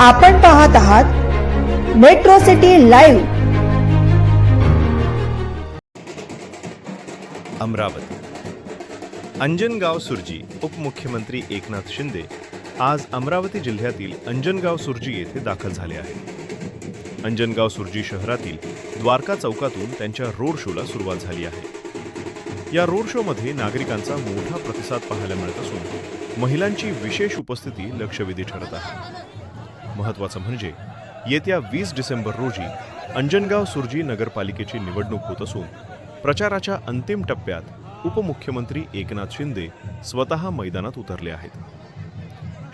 आपण पाहत आहात metro city live Amravati. Anjangaon Surji उपमुख्यमंत्री एकनाथ शिंदे आज अमरावती जिल्ह्यातील अंजनगाव सुरजी येथे दाखल झाले आहेत. अंजनगाव सुरजी शहरातील द्वारका चौकातून त्यांच्या रोड शोला सुरुवात झाली आहे. या रोड शोमध्ये नागरिकांचा मोठा प्रतिसाद पाहायला मिळत असून महिलांची विशेष उपस्थिती लक्षवेधी ठरत आहे. महत्वाचं म्हणजे येत्या वीस डिसेंबर रोजी अंजनगाव सुरजी नगरपालिकेची निवडणूक होत असून प्रचाराच्या अंतिम टप्प्यात उपमुख्यमंत्री एकनाथ शिंदे स्वतः मैदानात उतरले आहेत.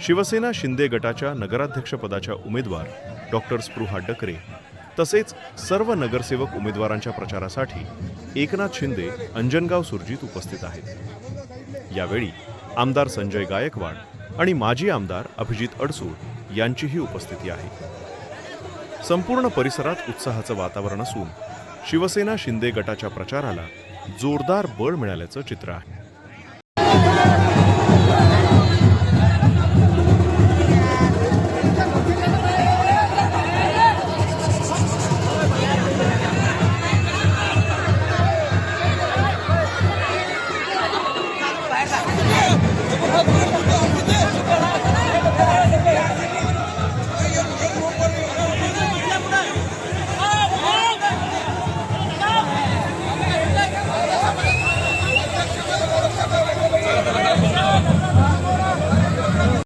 शिवसेना शिंदे गटाच्या नगराध्यक्षपदाच्या उमेदवार डॉक्टर स्पृहा डकरे तसेच सर्व नगरसेवक उमेदवारांच्या प्रचारासाठी एकनाथ शिंदे अंजनगाव सुरजीत उपस्थित आहेत. यावेळी आमदार संजय गायकवाड आणि माजी आमदार अभिजित अडसूळ यांचीही उपस्थिती आहे. संपूर्ण परिसरात उत्साहाचं वातावरण असून शिवसेना शिंदे गटाच्या प्रचाराला जोरदार बळ मिळाल्याचं चित्र आहे.